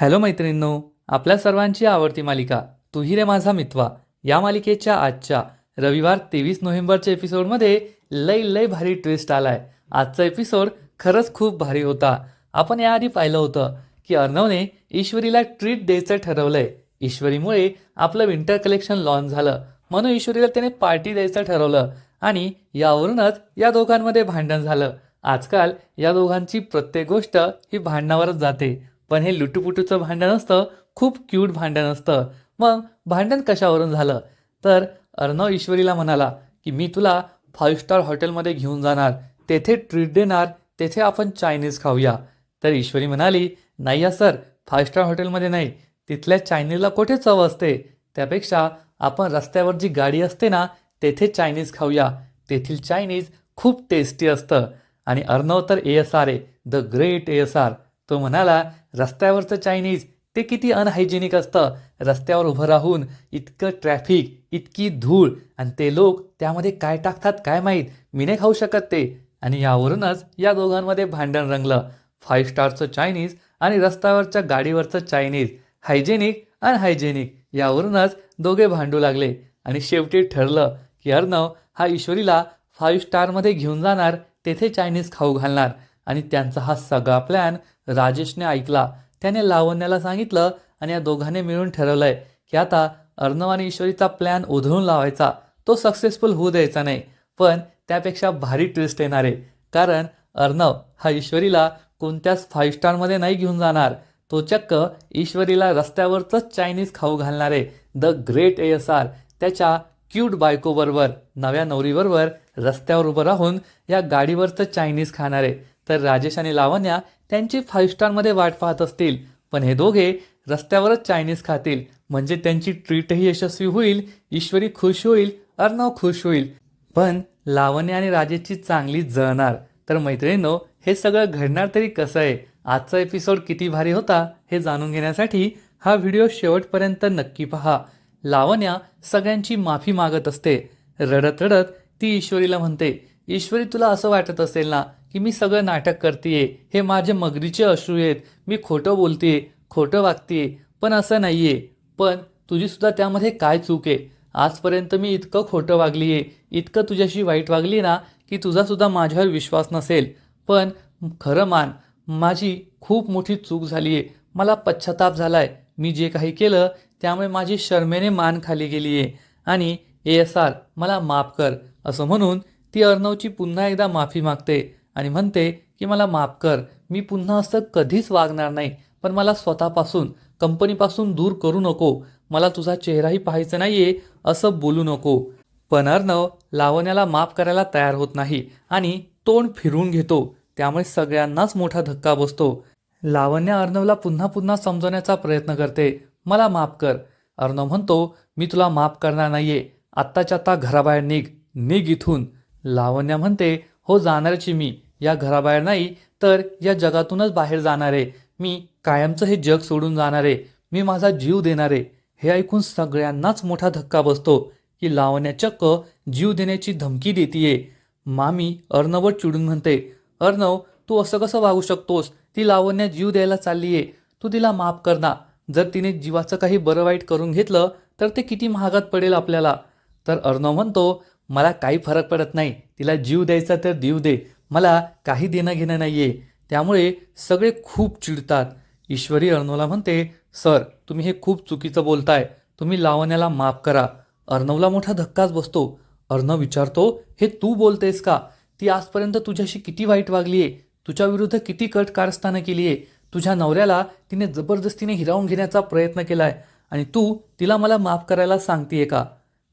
Hello मैत्रिणींनो आपल्या सर्वांची आवडती मालिका तुही रे माझा मित्वा या मालिकेच्या आजच्या रविवार तेवीस नोव्हेंबरच्या एपिसोडमध्ये लय लय भारी ट्विस्ट आलाय. आजचा एपिसोड खरंच खूप भारी होता. आपण याआधी पाहिलं होतं की अर्णवने ईश्वरीला ट्रीट द्यायचं ठरवलंय. ईश्वरीमुळे आपलं विंटर कलेक्शन लॉन्च झालं. म्हणून ईश्वरीला त्याने पार्टी द्यायचं ठरवलं आणि यावरूनच या दोघांमध्ये भांडण झालं. आजकाल या दोघांची प्रत्येक गोष्ट ही भांडणावरच जाते. पण हे लुटूपुटूचं भांडण असतं खूप क्यूट भांडण असतं. मग भांडण कशावरून झालं? तर अर्णव ईश्वरीला म्हणाला की मी तुला फाईव्ह स्टार हॉटेलमध्ये घेऊन जाणार. तेथे ट्रीट देणार. तेथे आपण चायनीज खाऊया. तर ईश्वरी म्हणाली नाही या सर फाईव्ह स्टार हॉटेलमध्ये नाही. तिथल्या चायनीजला कुठे चव असते? त्यापेक्षा आपण रस्त्यावर जी गाडी असते ना तेथे चायनीज खाऊया. तेथील चायनीज खूप टेस्टी असतं. आणि अर्णव तर ए एस आर आहे the great A S R तो म्हणाला रस्त्यावरचं चायनीज ते किती अनहायजेनिक असतं. रस्त्यावर उभं राहून इतकं ट्रॅफिक इतकी धूळ आणि ते लोक त्यामध्ये काय टाकतात काय माहीत? मी नाही खाऊ शकत ते. आणि यावरूनच या दोघांमध्ये भांडण रंगलं. फाईव्ह स्टारचं चायनीज आणि रस्त्यावरच्या गाडीवरचं चायनीज हायजेनिक अनहायजेनिक यावरूनच दोघे भांडू लागले. आणि शेवटी ठरलं की अर्णव हा ईश्वरीला फाईव्ह स्टारमध्ये घेऊन जाणार तेथे चायनीज खाऊ घालणार. आणि त्यांचा हा सगळा प्लॅन राजेशने ऐकला. त्याने लावण्याला सांगितलं आणि या दोघांनी मिळून ठरवलंय की आता अर्णव आणि ईश्वरीचा प्लॅन उधळून लावायचा. तो सक्सेसफुल होऊ द्यायचा नाही पण त्यापेक्षा भारी ट्विस्ट येणार आहे. कारण अर्णव हा ईश्वरीला कोणत्याच फाईव्ह स्टारमध्ये नाही घेऊन जाणार. तो चक्क ईश्वरीला रस्त्यावरचंच चायनीज खाऊ घालणार आहे. The great A S R त्याच्या क्यूट बायकोबरोबर नव्या नवरीबरोबर रस्त्यावर उभं राहून या गाडीवरचं चायनीज खाणार आहे. तर राजेश आणि लावण्या त्यांची फाईव्ह स्टारमध्ये वाट पाहत असतील. पण हे दोघे रस्त्यावरच चायनीज खातील. म्हणजे त्यांची ट्रीटही यशस्वी होईल ईश्वरी खुश होईल अर्णव खुश होईल. पण लावण्या आणि राजेची चांगली जळणार. तर मैत्रिणींनो हे सगळं घडणार तरी कसं आहे? आजचा एपिसोड किती भारी होता हे जाणून घेण्यासाठी हा व्हिडिओ शेवटपर्यंत नक्की पहा. लावण्या सगळ्यांची माफी मागत असते. रडत रडत ती ईश्वरीला म्हणते ईश्वरी तुला असं वाटत असेल ना की मी सगळं नाटक करते हे माझे मगरीचे अश्रू आहेत मी खोटं बोलते खोटं वागते पण असं नाही आहे पण तुझीसुद्धा त्यामध्ये काय चूक आहे? आजपर्यंत मी इतकं खोटं वागली आहे इतकं तुझ्याशी वाईट वागली ना की तुझासुद्धा माझ्यावर विश्वास नसेल. पण खरं मान माझी खूप मोठी चूक झाली आहे मला पश्चाताप झाला आहे मी जे काही केलं त्यामुळे माझी शर्मेने मान खाली गेली आहे आणि ए एस आर मला माफ कर असं म्हणून ती अर्णवची पुन्हा एकदा माफी मागते. आणि म्हणते की मला माफ कर. मी पुन्हा असं कधीच वागणार नाही पण मला स्वतःपासून कंपनीपासून दूर करू नको. मला तुझा चेहराही पाहायचा नाहीये असं बोलू नको. पण अर्णव लावण्याला माफ करायला तयार होत नाही आणि तोंड फिरून घेतो. त्यामुळे सगळ्यांनाच मोठा धक्का बसतो. लावण्या अर्णवला पुन्हा पुन्हा समजवण्याचा प्रयत्न करते. मला माफ कर. अर्णव म्हणतो मी तुला माफ करणार नाहीये. आत्ताच्या आत्ता घराबाहेर निघ. निघ इथून. लावण्या म्हणते हो जाणारची मी. या घराबाहेर नाही तर या जगातूनच बाहेर जाणार. आहे मी कायमचं हे जग सोडून जाणार. आहे मी माझा जीव देणार. आहे हे ऐकून सगळ्यांनाच मोठा धक्का बसतो की लावण्या चक्क जीव देण्याची धमकी देतीये. मामी अर्णवर चिडून म्हणते अर्णव तू असं कसं वागू शकतोस? ती लावण्या जीव द्यायला चालली आहे तू तिला माफ कर ना. जर तिने जीवाचं काही बरं वाईट करून घेतलं तर ते किती महागात पडेल आपल्याला? तर अर्णव म्हणतो मला काही फरक पडत नाही. तिला जीव द्यायचा तर देऊ दे. मला काही देणं घेणं नाही आहे त्यामुळे सगळे खूप चिडतात. ईश्वरी अर्णवला म्हणते सर तुम्ही हे खूप चुकीचं बोलताय. तुम्ही लावण्याला माफ करा. अर्णवला मोठा धक्काच बसतो. अर्णव विचारतो हे तू बोलतेस का? ती आजपर्यंत तुझ्याशी किती वाईट वागली आहे तुझ्या विरुद्ध किती कट कारस्थानं केली आहे तुझ्या नवऱ्याला तिने जबरदस्तीने हिरावून घेण्याचा प्रयत्न केलाय. आणि तू तिला मला माफ करायला सांगतेय का?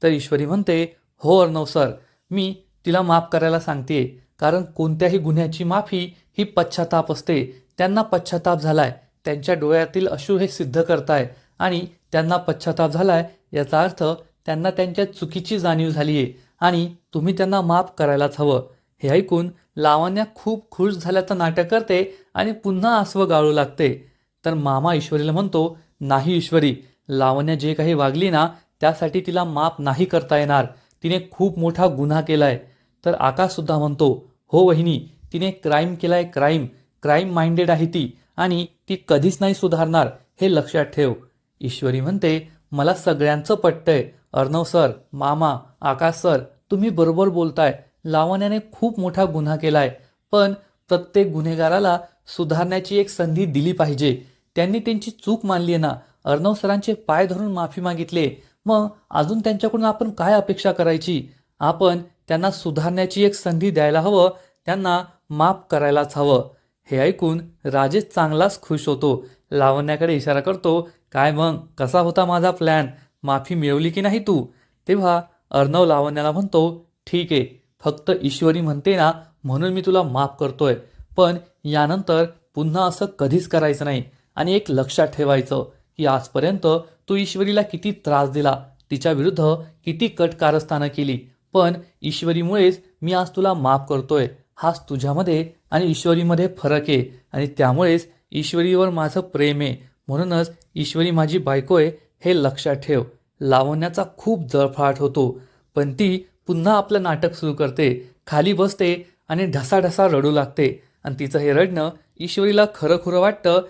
तर ईश्वरी म्हणते हो अर्णव सर मी तिला माफ करायला सांगतेय. कारण कोणत्याही गुन्ह्याची माफी ही पश्चाताप असते. त्यांना पश्चाताप झालाय. त्यांच्या डोळ्यातील अश्रू हे सिद्ध करताय आणि त्यांना पश्चाताप झालाय याचा अर्थ त्यांना त्यांच्या चुकीची जाणीव झाली आहे आणि तुम्ही त्यांना माफ करायलाच हवं. हे ऐकून लावण्या खूप खुश झाल्याचं नाटक करते आणि पुन्हा आसवं गाळू लागते. तर मामा ईश्वरीला म्हणतो नाही ईश्वरी लावण्या जे काही वागली ना त्यासाठी तिला माफ नाही करता येणार. तिने खूप मोठा गुन्हा केलाय. तर आकाशसुद्धा म्हणतो हो वहिनी तिने क्राईम केलाय क्राईम क्राईम माइंडेड आहे ती आणि ती कधीच नाही सुधारणार हे लक्षात ठेव. ईश्वरी म्हणते मला सगळ्यांचं पटतंय. अर्णव सर मामा आकाश सर तुम्ही बरोबर बोलताय. लावण्याने खूप मोठा गुन्हा केलाय. पण प्रत्येक गुन्हेगाराला सुधारण्याची एक संधी दिली पाहिजे. त्यांनी त्यांची चूक मानली आहे ना. अर्णव सरांचे पाय धरून माफी मागितले. मग अजून त्यांच्याकडून आपण काय अपेक्षा करायची? आपण त्यांना सुधारण्याची एक संधी द्यायला हवं त्यांना माफ करायलाच हवं. हे ऐकून राजेश चांगलाच खुश होतो. लावण्याकडे इशारा करतो काय मग? कसा होता माझा प्लॅन माफी मिळवली की नाही तू? तेव्हा अर्णव लावण्याला म्हणतो ठीक आहे फक्त ईश्वरी म्हणते ना म्हणून मी तुला माफ करतोय. पण यानंतर पुन्हा असं कधीच करायचं नाही. आणि एक लक्षात ठेवायचं की आजपर्यंत तू ईश्वरीला किती त्रास दिला. तिच्या विरुद्ध किती कट कारस्थानं केली. पण ईश्वरीमुळेच मी आज तुला माफ करतोय. हाच तुझ्यामध्ये आणि ईश्वरीमध्ये फरक आहे आणि त्यामुळेच ईश्वरीवर माझं प्रेम आहे. म्हणूनच ईश्वरी माझी बायको आहे हे लक्षात ठेव. लावण्याचा खूप जळफळाट होतो पण ती पुन्हा आपलं नाटक सुरू करते. खाली बसते आणि ढसाढसा रडू लागते आणि तिचं हे रडणं ईश्वरीला खरं खुरं वाटतं.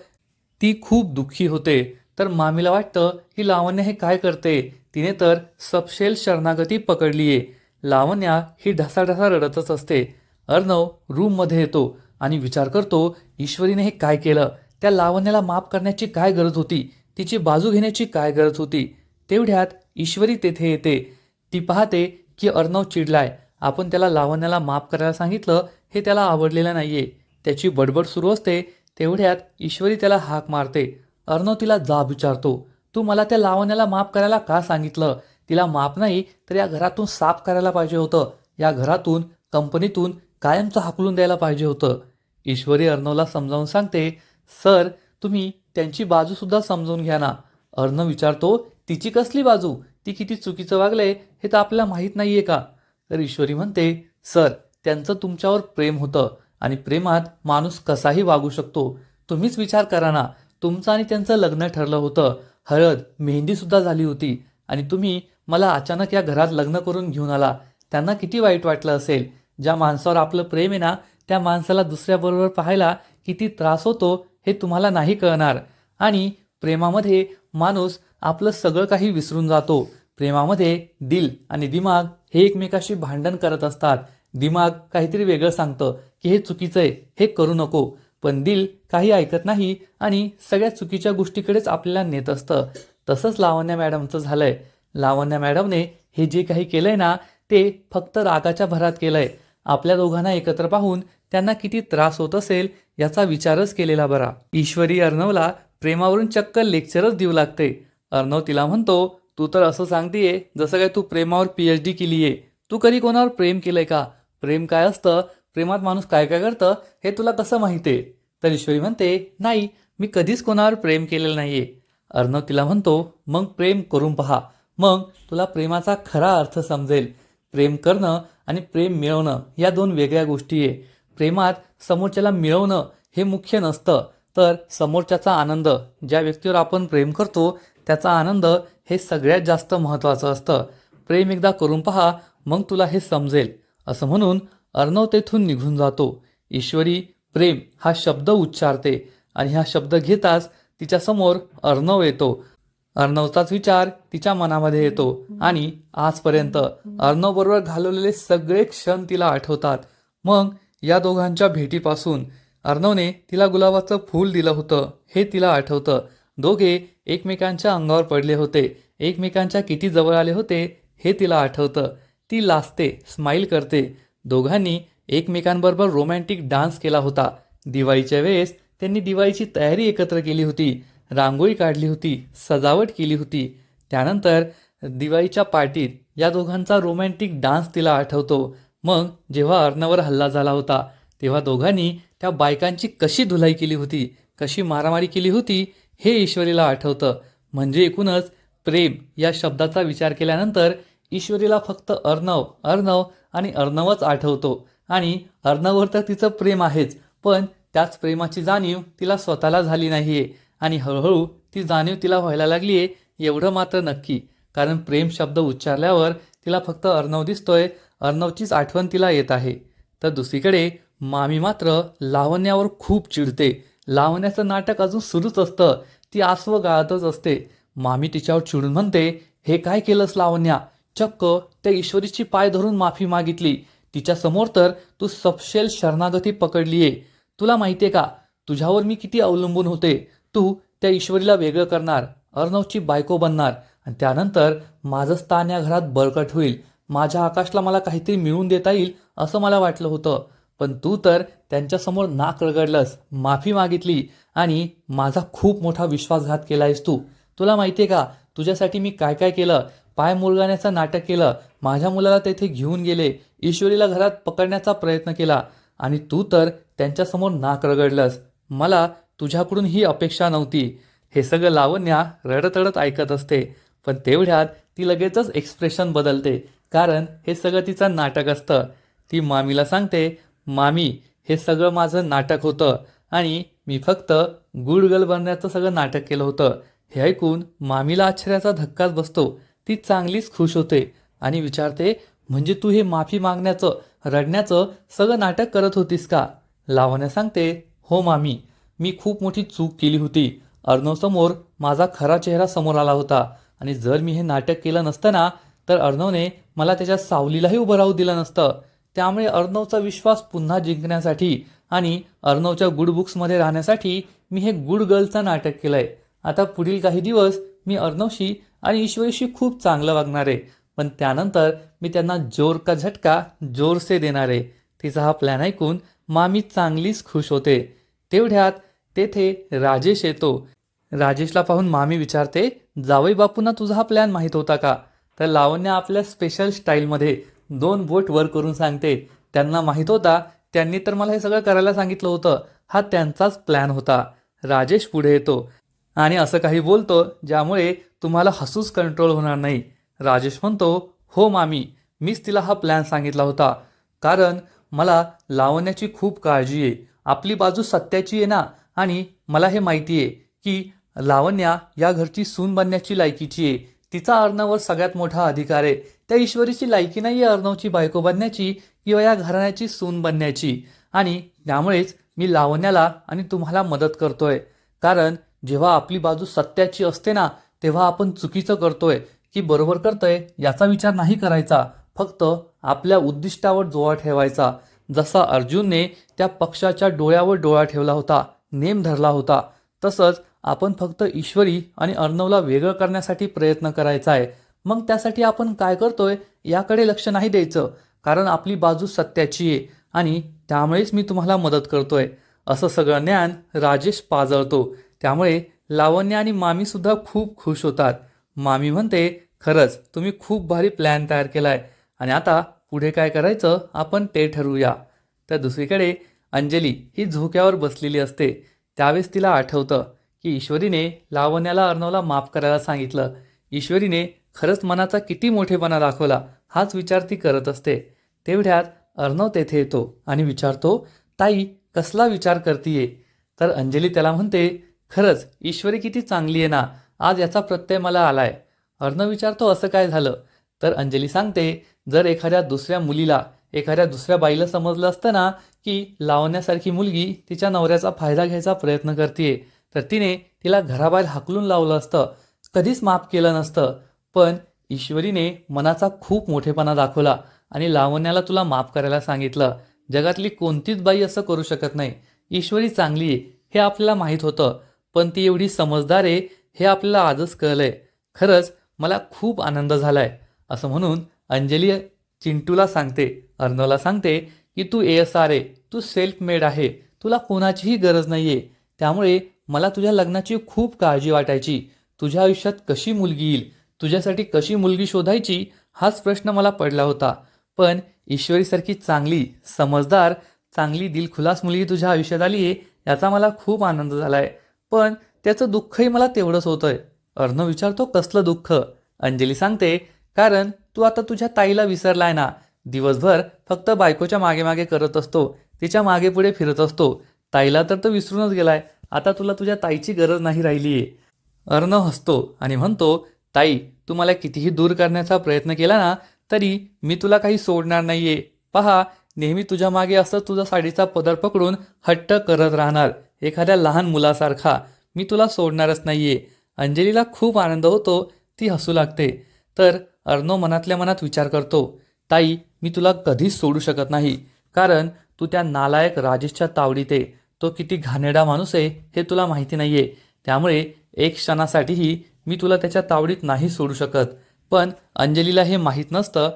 ती खूप दुःखी होते. तर मामीला वाटतं ही लावण्य हे काय करते? तिने तर सपशेल शरणागती पकडली आहे लावण्या ही ढसाढसा रडतच असते. अर्णव रूममध्ये येतो आणि विचार करतो ईश्वरीने हे काय केलं? त्या लावण्याला माफ करण्याची काय गरज होती? तिची बाजू घेण्याची काय गरज होती? तेवढ्यात ईश्वरी तेथे येते. ती पाहते की अर्णव चिडलाय. आपण त्याला लावण्याला माफ करायला सांगितलं हे त्याला आवडलेलं नाहीये. त्याची बडबड सुरू असते. तेवढ्यात ईश्वरी त्याला हाक मारते. अर्णव तिला जाब विचारतो तू मला त्या लावण्याला माफ करायला का सांगितलं? तिला माप नाही तर या घरातून साफ करायला पाहिजे होतं. या घरातून कंपनीतून कायमचं हाकलून द्यायला पाहिजे होतं. ईश्वरी अर्णवला समजावून सांगते सर तुम्ही त्यांची बाजूसुद्धा समजून घ्या ना. अर्णव विचारतो तिची कसली बाजू? ती किती चुकीचं वागलंय हे तर आपल्याला माहीत नाही आहे का? तर ईश्वरी म्हणते सर त्यांचं तुमच्यावर प्रेम होतं आणि प्रेमात माणूस कसाही वागू शकतो. तुम्हीच विचार करा ना. तुमचं आणि त्यांचं लग्न ठरलं होतं. हळद मेहंदीसुद्धा झाली होती आणि तुम्ही मला अचानक या घरात लग्न करून घेऊन आला. त्यांना किती वाईट वाटलं असेल. ज्या माणसावर आपलं प्रेम आहे ना त्या माणसाला दुसऱ्याबरोबर पाहायला किती त्रास होतो हे तुम्हाला नाही कळणार. आणि प्रेमामध्ये माणूस आपलं सगळं काही विसरून जातो. प्रेमामध्ये दिल आणि दिमाग हे एकमेकाशी भांडण करत असतात. दिमाग काहीतरी वेगळं सांगतं की हे चुकीचं आहे हे करू नको. पण दिल काही ऐकत नाही आणि सगळ्या चुकीच्या गोष्टीकडेच आपल्याला नेत असतं. तसंच लावण्या मॅडमचं झालंय. लावण्या मॅडमने हे जे काही केलंय ना ते फक्त रागाच्या भरात केलंय. आपल्या दोघांना एकत्र पाहून त्यांना किती त्रास होत असेल याचा विचारच केलेला बरा. ईश्वरी अर्णवला प्रेमावरून चक्क लेक्चरच देऊ लागते. अर्णव तिला म्हणतो तू तर असं सांगतेय जसं काय तू प्रेमावर पीएच डी केली आहे तू कधी कोणावर प्रेम केलंय का? प्रेम काय असतं? प्रेमात माणूस काय काय करतं? हे तुला कसं माहिती? आहे तर ईश्वरी म्हणते नाही मी कधीच कोणावर प्रेम केलेलं नाहीये. अर्णव तिला म्हणतो मग प्रेम करून पहा. मग तुला प्रेमाचा खरा अर्थ समजेल. प्रेम करणं आणि प्रेम मिळवणं या दोन वेगळ्या गोष्टी आहे. प्रेमात समोरच्याला मिळवणं हे मुख्य नसतं तर समोरच्याचा आनंद ज्या व्यक्तीवर आपण प्रेम करतो त्याचा आनंद हे सगळ्यात जास्त महत्त्वाचं असतं. प्रेम एकदा करून पहा मग तुला हे समजेल. असं म्हणून अर्णव तेथून निघून जातो. ईश्वरी प्रेम हा शब्द उच्चारते आणि हा शब्द घेताच तिच्यासमोर अर्णव येतो. अर्णवचाच विचार तिच्या मनामध्ये येतो आणि आजपर्यंत अर्णव बरोबर घालवलेले सगळे क्षण तिला आठवतात. मग या दोघांच्या भेटीपासून अर्णवने तिला गुलाबाचं फूल दिलं होतं. हे तिला आठवतं. दोघे एकमेकांच्या अंगावर पडले होते. एकमेकांच्या किती जवळ आले होते हे तिला आठवतं. ती लाजते स्माईल करते. दोघांनी एकमेकांबरोबर रोमॅन्टिक डान्स केला होता. दिवाळीच्या वेळेस त्यांनी दिवाळीची तयारी एकत्र केली होती. रांगोळी काढली होती सजावट केली होती. त्यानंतर दिवाळीच्या पार्टीत या दोघांचा रोमॅन्टिक डान्स तिला आठवतो. मग जेव्हा अर्णवर हल्ला झाला होता तेव्हा दोघांनी त्या बायकांची कशी धुलाई केली होती कशी मारामारी केली होती हे ईश्वरीला आठवतं. म्हणजे एकूणच प्रेम या शब्दाचा विचार केल्यानंतर ईश्वरीला फक्त अर्णव अर्णव आणि अर्णवच आठवतो. आणि अर्णववर तर तिचं प्रेम आहेच पण त्याच प्रेमाची जाणीव तिला स्वतःला झाली नाही आहे आणि हळूहळू ती जाणीव तिला व्हायला लागली आहे एवढं मात्र नक्की. कारण प्रेम शब्द उच्चारल्यावर तिला फक्त अर्णव दिसतोय अर्णवचीच आठवण तिला येत आहे. तर दुसरीकडे मामी मात्र लावण्यावर खूप चिडते. लावण्याचं नाटक अजून सुरूच असतं ती आसवं गाळतच असते. मामी तिच्यावर चिडून म्हणते हे काय केलंस लावण्या? चक्क त्या ईश्वरीची पाय धरून माफी मागितली. तिच्यासमोर तर तू सपशेल शरणागती पकडलीये. तुला माहितीये का तुझ्यावर मी किती अवलंबून होते. तू त्या ईश्वरीला वेगळं करणार अर्णवची बायको बनणार आणि त्यानंतर माझं स्थान या घरात बळकट होईल. माझ्या आकाशला मला काहीतरी मिळवून देता येईल असं मला वाटलं होतं. पण तू तर त्यांच्यासमोर नाक रगडलंस माफी मागितली आणि माझा खूप मोठा विश्वासघात केला आहेस तू. तुला माहिती आहे का तुझ्यासाठी मी काय काय केलं? पाय मुलगाण्याचं नाटक केलं. माझ्या मुलाला तेथे घेऊन गेले. ईश्वरीला घरात पकडण्याचा प्रयत्न केला. आणि तू तर त्यांच्यासमोर नाक रगडलंस. मला तुझ्याकडून ही अपेक्षा नव्हती. हे सगळं लावण्या रडत रडत ऐकत असते. पण तेवढ्यात ती लगेचच एक्सप्रेशन बदलते. कारण हे सगळं तिचं नाटक असतं. ती मामीला सांगते मामी हे सगळं माझं नाटक होतं आणि मी फक्त गुडगल बनण्याचं सगळं नाटक केलं होतं. हे ऐकून मामीला आश्चर्याचा धक्काच बसतो. ती चांगलीच खुश होते आणि विचारते म्हणजे तू हे माफी मागण्याचं रडण्याचं सगळं नाटक करत होतीस का? लावण्या सांगते हो मामी मी खूप मोठी चूक केली होती. अर्णवसमोर माझा खरा चेहरा समोर आला होता. आणि जर मी हे नाटक केलं नसतं ना तर अर्णवने मला त्याच्या सावलीलाही उभं राहू दिलं नसतं. त्यामुळे अर्णवचा विश्वास पुन्हा जिंकण्यासाठी आणि अर्णवच्या गुड बुक्समध्ये राहण्यासाठी मी हे गुड गर्लचं नाटक केलं आहे आता पुढील काही दिवस मी अर्णवशी आणि ईश्वरीशी खूप चांगलं वागणार. आहे पण त्यानंतर मी त्यांना जोर का झटका जोरसे देणार. आहे तिचा हा प्लॅन ऐकून मामी चांगलीच खुश होते. तेवढ्यात तेथे राजेश येतो. राजेशला पाहून मामी विचारते जावई बापूंना तुझा हा प्लॅन माहीत होता का? तर लावण्या आपल्या स्पेशल स्टाईलमध्ये दोन बोट वर करून सांगते त्यांना माहीत होता त्यांनी तर मला हे सगळं करायला सांगितलं होतं. हा त्यांचाच प्लॅन होता. राजेश पुढे येतो आणि असं काही बोलतो ज्यामुळे तुम्हाला हसूच कंट्रोल होणार नाही. राजेश म्हणतो हो मामी मीच तिला हा प्लॅन सांगितला होता. कारण मला लावण्याची खूप काळजी आहे. आपली बाजू सत्याची आहे ना आणि मला हे माहिती आहे की लावण्या या घरची सून बनण्याची लायकीची आहे. तिचा अर्णववर सगळ्यात मोठा अधिकार आहे. त्या ईश्वरीची लायकी नाही आहे अर्णवची बायको बनण्याची किंवा या घराण्याची सून बनण्याची. आणि त्यामुळेच मी लावण्याला आणि तुम्हाला मदत करतोय. कारण जेव्हा आपली बाजू सत्याची असते ना तेव्हा आपण चुकीचं करतोय. की बरोबर करतोय याचा विचार नाही करायचा. फक्त आपल्या उद्दिष्टावर जोळा ठेवायचा. जसा अर्जुनने त्या पक्षाच्या डोळ्यावर डोळा ठेवला होता नेम धरला होता. तसंच आपण फक्त ईश्वरी आणि अर्णवला वेगळं करण्यासाठी प्रयत्न करायचा आहे. मग त्यासाठी आपण काय करतोय याकडे लक्ष नाही द्यायचं. कारण आपली बाजू सत्याची आहे आणि त्यामुळेच मी तुम्हाला मदत करतोय. असं सगळं ज्ञान राजेश पाजळतो. त्यामुळे लावण्य आणि मामीसुद्धा खूप खुश होतात. मामी म्हणते खरंच तुम्ही खूप भारी प्लॅन तयार केलाय. आणि आता पुढे काय करायचं आपण ते ठरवूया. तर दुसरीकडे अंजली ही झोक्यावर बसलेली असते. त्यावेळेस तिला आठवतं की ईश्वरीने लावण्याला अर्णवला माफ करायला सांगितलं. ईश्वरीने खरंच मनाचा किती मोठेपणा दाखवला हाच विचार ती करत असते. तेवढ्यात अर्णव तेथे येतो आणि विचारतो ताई कसला विचार करतीये? तर अंजली त्याला म्हणते खरंच ईश्वरी किती चांगली आहे ना आज याचा प्रत्यय मला आलाय. अर्णव विचारतो असं काय झालं? तर अंजली सांगते जर एखाद्या दुसऱ्या मुलीला एखाद्या दुसऱ्या बाईला समजलं असतं ना की लावण्यासारखी मुलगी तिच्या नवऱ्याचा फायदा घ्यायचा प्रयत्न करते तर तिने तिला घराबाहेर हाकलून लावलं असतं. कधीच माफ केलं नसतं. पण ईश्वरीने मनाचा खूप मोठेपणा दाखवला आणि लावण्याला तुला माफ करायला सांगितलं. जगातली कोणतीच बाई असं करू शकत नाही. ईश्वरी चांगली आहे हे आपल्याला माहीत होतं. पण ती एवढी समजदार आहे हे आपल्याला आजच कळलंय. खरंच मला खूप आनंद झालाय असं म्हणून अंजली चिंटूला सांगते. अर्णवला सांगते की तू ए एस आर आहे तू सेल्फ मेड आहे तुला कोणाचीही गरज नाही आहे त्यामुळे मला तुझ्या लग्नाची खूप काळजी वाटायची. तुझ्या आयुष्यात कशी मुलगी येईल तुझ्यासाठी कशी मुलगी शोधायची हाच प्रश्न मला पडला होता. पण ईश्वरीसारखी चांगली समजदार चांगली दिलखुलास मुलगी तुझ्या आयुष्यात आली आहे याचा मला खूप आनंद झाला आहे पण त्याचं दुःखही मला तेवढंच होतं आहे अर्णव विचारतो कसलं दुःख? अंजली सांगते कारण तू आता तुझ्या ताईला विसरलाय ना. दिवसभर फक्त बायकोच्या मागे मागे करत असतो तिच्यामागे पुढे फिरत असतो. ताईला तर तो विसरूनच गेलाय. आता तुला तुझ्या ताईची गरज नाही राहिली आहे अर्णव हसतो आणि म्हणतो ताई तू मला कितीही दूर करण्याचा प्रयत्न केला ना तरी मी तुला काही सोडणार नाहीये. पहा नेहमी तुझ्या मागे असं तुझा साडीचा पदर पकडून हट्ट करत राहणार एखाद्या लहान मुलासारखा. मी तुला सोडणारच नाहीये. अंजलीला खूप आनंद होतो ती हसू लागते. तर अर्णव मनातल्या मनात विचार करतो ताई मी तुला कधीच सोडू शकत नाही. कारण तू त्या नालायक राजेशच्या तावडीत आहे. तो किती घाणेरडा माणूस आहे हे तुला माहिती नाही आहे त्यामुळे एक क्षणासाठीही मी तुला त्याच्या तावडीत नाही सोडू शकत. पण अंजलीला हे माहीत नसतं.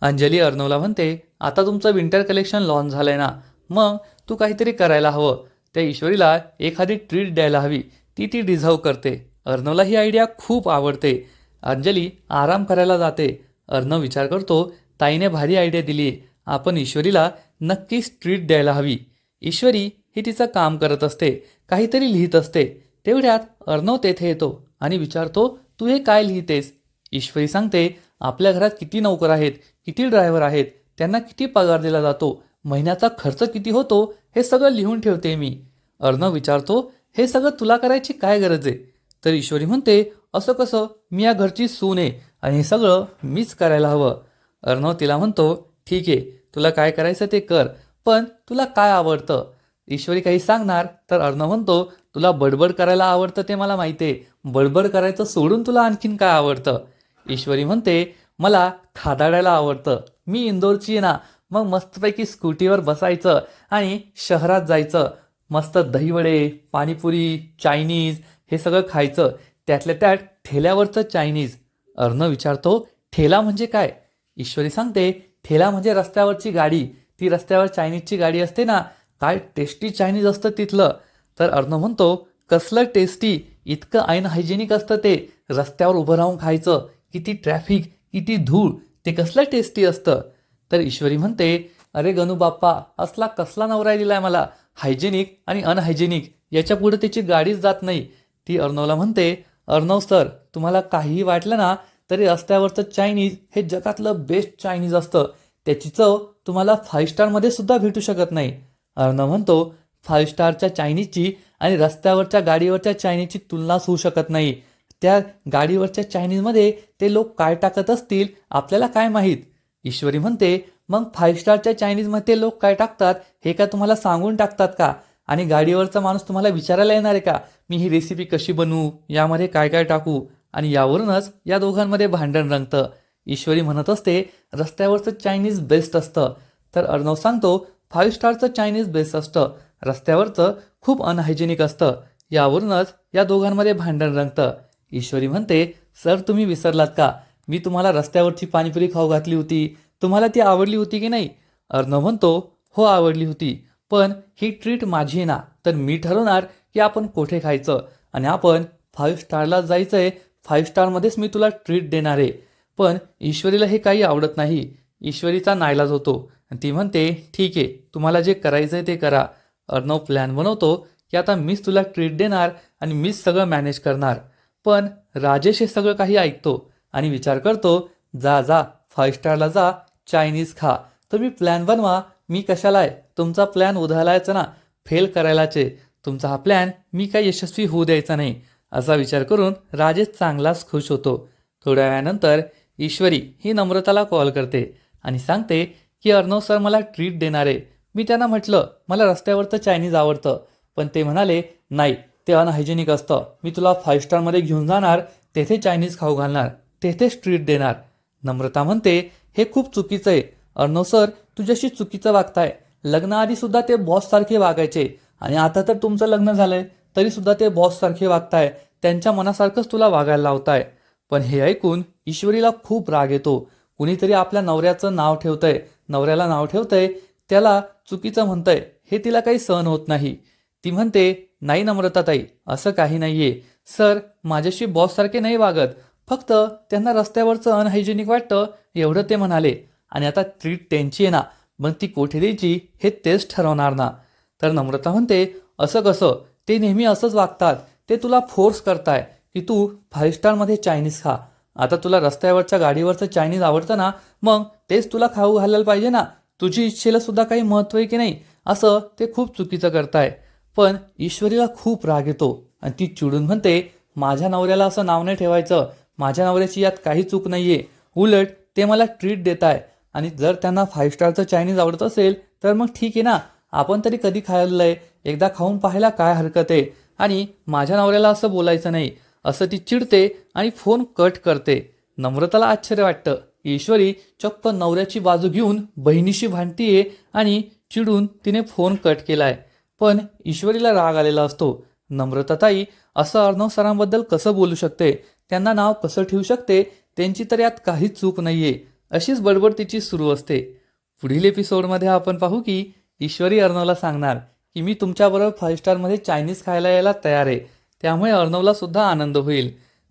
अंजली अर्णवला म्हणते आता तुमचं विंटर कलेक्शन लॉन्च झालंय ना. मग तू काहीतरी करायला हवं. त्या ईश्वरीला एखादी ट्रीट द्यायला हवी. ती ती डिझर्व करते. अर्णवला ही आयडिया खूप आवडते. अंजली आराम करायला जाते. अर्णव विचार करतो ताईने भारी आयडिया दिली. आपण ईश्वरीला नक्कीच ट्रीट द्यायला हवी. ईश्वरी ही तिचं काम करत असते काहीतरी लिहित असते. तेवढ्यात अर्णव तेथे येतो आणि विचारतो तू हे काय लिहितेस? ईश्वरी सांगते आपल्या घरात किती नोकर आहेत किती ड्रायव्हर आहेत त्यांना किती पगार दिला जातो महिन्याचा खर्च किती होतो हे सगळं लिहून ठेवते मी. अर्णव विचारतो हे सगळं तुला करायची काय गरज आहे? तर ईश्वरी म्हणते असं कसं मी या घरची सून आहे आणि हे सगळं मीच करायला हवं. अर्णव तिला म्हणतो ठीक आहे तुला काय करायचं ते कर पण तुला काय आवडतं? ईश्वरी काही सांगणार? तर अर्णव म्हणतो तुला बडबड करायला आवडतं ते मला माहिती आहे. बडबड करायचं सोडून तुला आणखीन काय आवडतं? ईश्वरी म्हणते मला खादाडायला आवडतं. मी इंदोरची आहे ना मग मस्तपैकी स्कूटीवर बसायचं आणि शहरात जायचं. मस्त दहीवडे पाणीपुरी चायनीज हे सगळं खायचं. त्यातल्या त्यात ठेल्यावरचं चायनीज. अर्णव विचारतो ठेला म्हणजे काय? ईश्वरी सांगते ठेला म्हणजे रस्त्यावरची गाडी. ती रस्त्यावर चायनीजची गाडी असते ना काय टेस्टी चायनीज असतं तिथलं. तर अर्णव म्हणतो कसलं टेस्टी इतकं अनहायजेनिक असतं ते. रस्त्यावर उभं राहून खायचं. किती ट्रॅफिक किती धूळ. ते कसलं टेस्टी असतं? तर ईश्वरी म्हणते अरे गणू बाप्पा असला कसला नवरा दिलाय मला. हायजेनिक आणि अनहायजेनिक याच्यापुढे त्याची गाडीच जात नाही. ती अर्णवला म्हणते अर्णव सर तुम्हाला काहीही वाटलं ना तरी रस्त्यावरचं चायनीज हे जगातलं बेस्ट चायनीज असतं. त्याची चव तुम्हाला फाईव्ह स्टारमध्ये सुद्धा भेटू शकत नाही. अर्णव म्हणतो फाईव्ह स्टारच्या चायनीजची आणि रस्त्यावरच्या गाडीवरच्या चायनीजची तुलनाच होऊ शकत नाही. त्या गाडीवरच्या चायनीजमध्ये ते लोक काय टाकत असतील आपल्याला काय माहीत? ईश्वरी म्हणते मग फाईव्ह स्टारच्या चायनीजमध्ये लोक काय टाकतात हे का तुम्हाला सांगून टाकतात का? आणि गाडीवरचा माणूस तुम्हाला विचारायला येणार आहे का? मी ही रेसिपी कशी बनवू? यामध्ये काय काय टाकू? आणि यावरूनच या दोघांमध्ये भांडण रंगतं. ईश्वरी म्हणत असते रस्त्यावरचं चायनीज बेस्ट असतं. तर अर्णव सांगतो फाईव्ह स्टारचं चायनीज बेस्ट असतं. रस्त्यावरचं खूप अनहायजेनिक असतं. यावरूनच या दोघांमध्ये भांडण रंगतं. ईश्वरी म्हणते सर तुम्ही विसरलात का? मी तुम्हाला रस्त्यावरची पाणीपुरी खाऊ घातली होती. तुम्हाला ती आवडली होती की नाही? अर्णव म्हणतो हो आवडली होती. पण ही ट्रीट माझी आहे ना. तर मी ठरवणार की आपण कोठे खायचं? आणि आपण फाईव्ह स्टारला जायचं आहे फाईव्ह स्टारमध्येच मी तुला ट्रीट देणार आहे. पण ईश्वरीला हे काही आवडत नाही. ईश्वरीचा नाईलाज होतो. ती म्हणते ठीक आहे तुम्हाला जे करायचं आहे ते करा. अर्णव प्लॅन बनवतो की आता मीच तुला ट्रीट देणार आणि मीच सगळं मॅनेज करणार. पण राजेश हे सगळं काही ऐकतो आणि विचार करतो जा जा फाईव्ह स्टारला जा चायनीज खा. तुम्ही प्लॅन बनवा मी कशाला आहे? तुमचा प्लॅन उधळायचा ना? फेल करायलाचे. तुमचा हा प्लॅन मी काही यशस्वी होऊ द्यायचा नाही. असा विचार करून राजेश चांगलाच खुश होतो. थोड्या वेळानंतर ईश्वरी ही नम्रताला कॉल करते आणि सांगते की अर्णव सर मला ट्रीट देणार. आहे मी त्यांना म्हटलं मला रस्त्यावरचं चायनीज आवडतं. पण ते म्हणाले नाही ते अनहायजेनिक असतं. मी तुला फाईव्ह स्टारमध्ये घेऊन जाणार तेथे चायनीज खाऊ घालणार तेथेच ट्रीट देणार. नम्रता म्हणते हे खूप चुकीचं आहे. अर्णव सर तुझ्याशी चुकीचं वागताय. लग्नाआधी सुद्धा ते बॉससारखे वागायचे आणि आता तर तुमचं लग्न झालंय. आहे तरीसुद्धा ते बॉससारखे वागताय. त्यांच्या मनासारखंच तुला वागायला लावताय. पण हे ऐकून ईश्वरीला खूप राग येतो. कुणीतरी आपल्या नवऱ्याचं नाव ठेवतंय. नवऱ्याला नाव ठेवतंय त्याला चुकीचं म्हणतंय. हे तिला काही सहन होत नाही. ती म्हणते नाही नम्रताताई असं काही नाहीये. सर माझ्याशी बॉससारखे नाही वागत. फक्त त्यांना रस्त्यावरचं अनहायजेनिक वाटतं एवढं ते म्हणाले. आणि आता ट्रीट त्यांची आहे ना मग ती कोठे द्यायची हे तेच ठरवणार ना. तर नम्रता म्हणते असं कसं? ते नेहमी असंच वागतात. ते तुला फोर्स करताय की तू फाईव्ह स्टारमध्ये चायनीज खा. आता तुला रस्त्यावरच्या गाडीवरचं चायनीज आवडतं ना मग तेच तुला खाऊ घालायला पाहिजे ना. तुझी इच्छेला सुद्धा काही महत्त्व आहे की नाही? असं ते खूप चुकीचं करताय. पण ईश्वरीला खूप राग येतो आणि ती चिडून म्हणते माझ्या नवऱ्याला असं नाव नाही ठेवायचं. माझ्या नवऱ्याची यात काही चूक नाही आहे उलट ते मला ट्रीट देत आहे आणि जर त्यांना फाईव्ह स्टारचं चायनीज आवडत असेल तर मग ठीक आहे ना. आपण तरी कधी खाल्लं आहे एकदा खाऊन पाहायला काय हरकत आहे? आणि माझ्या नवऱ्याला असं बोलायचं नाही. असं ती चिडते आणि फोन कट करते. नम्रताला आश्चर्य वाटतं. ईश्वरी चक्क नवऱ्याची बाजू घेऊन बहिणीशी भांडतीये आणि चिडून तिने फोन कट केलाय. पण ईश्वरीला राग आलेला असतो. नम्रताताई असं अर्णव सरांबद्दल कसं बोलू शकते? त्यांना नाव कसं ठेवू शकते? त्यांची तर यात काहीच चूक नाहीये. अशीच बडबड तिची सुरू असते. पुढील एपिसोडमध्ये आपण पाहू की ईश्वरी अर्णवला सांगणार की मी तुमच्याबरोबर फाईव्ह स्टारमध्ये चायनीज खायला यायला तयार आहे. त्यामुळे अर्णवला सुद्धा आनंद होईल.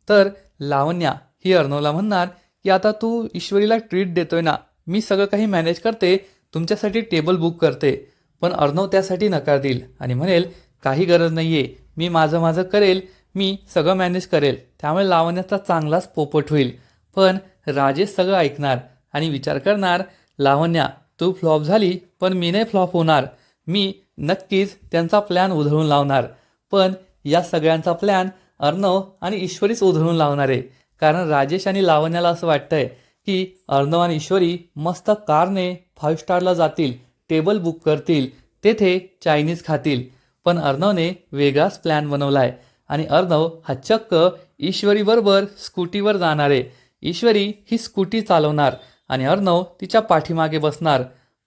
तर लावण्या ही अर्णवला म्हणणार की आता तू ईश्वरीला ट्रीट देतोय ना मी सगळं काही मॅनेज करते तुमच्यासाठी टेबल बुक करते. पण अर्णव त्यासाठी नकार देईल आणि म्हणेल काही गरज नाही आहे मी माझं माझं करेल मी सगळं मॅनेज करेल. त्यामुळे लावण्याचा चांगलाच पोपट होईल. पण राजेश सगळं ऐकणार आणि विचार करणार लावण्या तू फ्लॉप झाली पण मी नाही फ्लॉप होणार. मी नक्कीच त्यांचा प्लॅन उधळून लावणार. पण या सगळ्यांचा प्लॅन अर्णव आणि ईश्वरीच उधळून लावणार आहे. कारण राजेश आणि लावण्याला असं वाटतंय की अर्णव आणि ईश्वरी मस्त कारने फाईव्ह स्टारला जातील टेबल बुक करतील तेथे चायनीज खातील. पण अर्णवने वेगळाच प्लॅन बनवलाय. आणि अर्णव हा चक्क ईश्वरीबरोबर स्कूटीवर जाणार आहे. ईश्वरी ही स्कूटी चालवणार आणि अर्णव तिच्या पाठीमागे बसणार.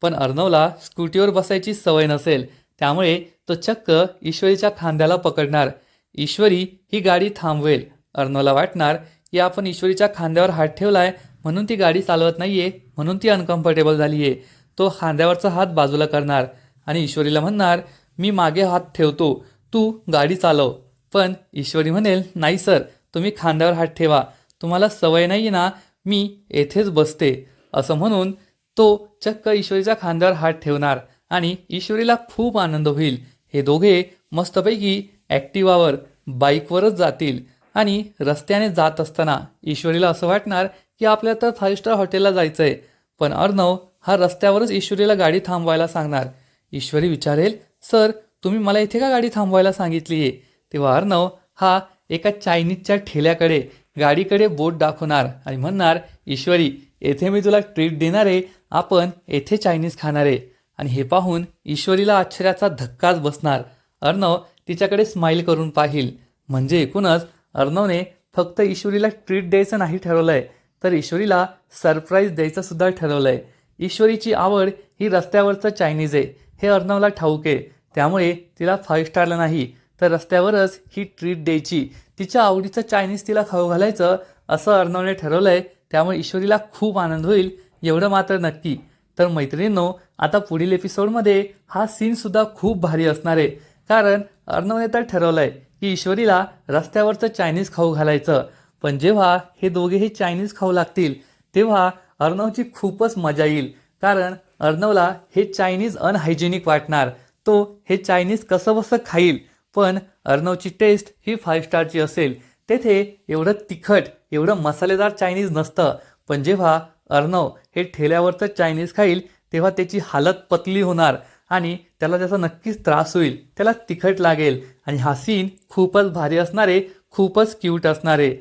पण अर्णवला स्कूटीवर बसायची सवय नसेल त्यामुळे तो चक्क ईश्वरीच्या खांद्याला पकडणार. ईश्वरी ही गाडी थांबवेल. अर्णवला वाटणार की आपण ईश्वरीच्या खांद्यावर हात ठेवलाय म्हणून ती गाडी चालवत नाहीये म्हणून ती अनकम्फर्टेबल झाली आहे तो खांद्यावरचा हात बाजूला करणार आणि ईश्वरीला म्हणणार मी मागे हात ठेवतो तू गाडी चालव. पण ईश्वरी म्हणेल नाही सर तुम्ही खांद्यावर हात ठेवा. तुम्हाला सवय नाही ना मी येथेच बसते. असं म्हणून तो चक्क ईश्वरीच्या खांद्यावर हात ठेवणार आणि ईश्वरीला खूप आनंद होईल. हे दोघे मस्तपैकी ॲक्टिवावर बाईकवरच जातील आणि रस्त्याने जात असताना ईश्वरीला असं वाटणार की आपल्याला तर फाईव्ह स्टार हॉटेलला जायचं आहे पण अर्णव हा रस्त्यावरच ईश्वरीला गाडी थांबवायला सांगणार. ईश्वरी विचारेल सर तुम्ही मला इथे का गाडी थांबवायला सांगितली आहे? तेव्हा अर्णव हा एका चायनीजच्या ठेल्याकडे गाडीकडे बोट दाखवणार आणि म्हणणार ईश्वरी येथे मी तुला ट्रीट देणार आहे आपण येथे चायनीज खाणार आहे. आणि हे पाहून ईश्वरीला आश्चर्याचा धक्काच बसणार. अर्णव तिच्याकडे स्माईल करून पाहिल. म्हणजे एकूणच अर्णवने फक्त ईश्वरीला ट्रीट द्यायचं नाही ठरवलंय तर ईश्वरीला सरप्राईज द्यायचं सुद्धा ठरवलंय. ईश्वरीची आवड ही रस्त्यावरचं चायनीज आहे. हे अर्णवला ठाऊक आहे. त्यामुळे तिला फाईव्ह स्टारला नाही तर रस्त्यावरच ही ट्रीट द्यायची. तिच्या आवडीचं चायनीज तिला खाऊ घालायचं असं अर्णवने ठरवलंय. त्यामुळे ईश्वरीला खूप आनंद होईल. एवढं मात्र नक्की. तर मैत्रिणींनो आता पुढील एपिसोडमध्ये हा सीनसुद्धा खूप भारी असणार आहे. कारण अर्णवने तर ठरवलं आहे की ईश्वरीला रस्त्यावरचं चायनीज खाऊ घालायचं. पण जेव्हा हे दोघेही चायनीज खाऊ लागतील तेव्हा अर्णवची खूपच मजा येईल. कारण अर्णवला हे चायनीज अनहायजेनिक वाटणार. तो हे चायनीज कसं बसं खाईल पण अर्णवची टेस्ट ही फाईव्ह स्टारची असेल. तेथे एवढं तिखट एवढं मसालेदार चायनीज नसतं. पण जेव्हा अर्णव हे ठेल्यावरचं चायनीज खाईल तेव्हा त्याची हालत पतली होणार आणि त्याला त्याचा नक्कीच त्रास होईल. त्याला तिखट लागेल आणि हा सीन खूपच भारी असणारे खूपच क्यूट असणारे.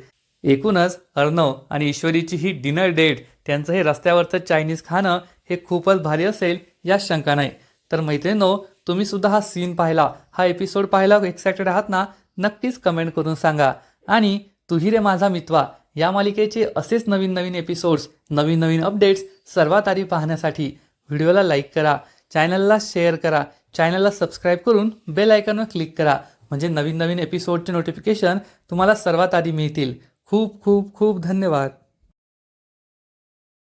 एकूणच अर्णव आणि ईश्वरीची ही डिनर डेट त्यांचं हे रस्त्यावरचं चायनीज खाणं हे खूपच भारी असेल यात शंका नाही. तर मैत्रिणींनो तुम्ही सुद्धा हा सीन पाहिला हा एपिसोड पाहिला एक्सायटेड आहात ना नक्कीच कमेंट करून सांगा. आणि तुही रे माझा मित्वा या मालिकेचे असेच नवीन नवीन एपिसोड्स नवीन नवीन अपडेट्स सर्वात आधी पाहण्यासाठी व्हिडिओला लाईक करा चॅनलला शेअर करा चॅनलला सबस्क्राईब करून बेल आयकॉनवर क्लिक करा. म्हणजे नवीन नवीन एपिसोडचे नोटिफिकेशन तुम्हाला सर्वात आधी मिळतील. खूप खूप खूप धन्यवाद.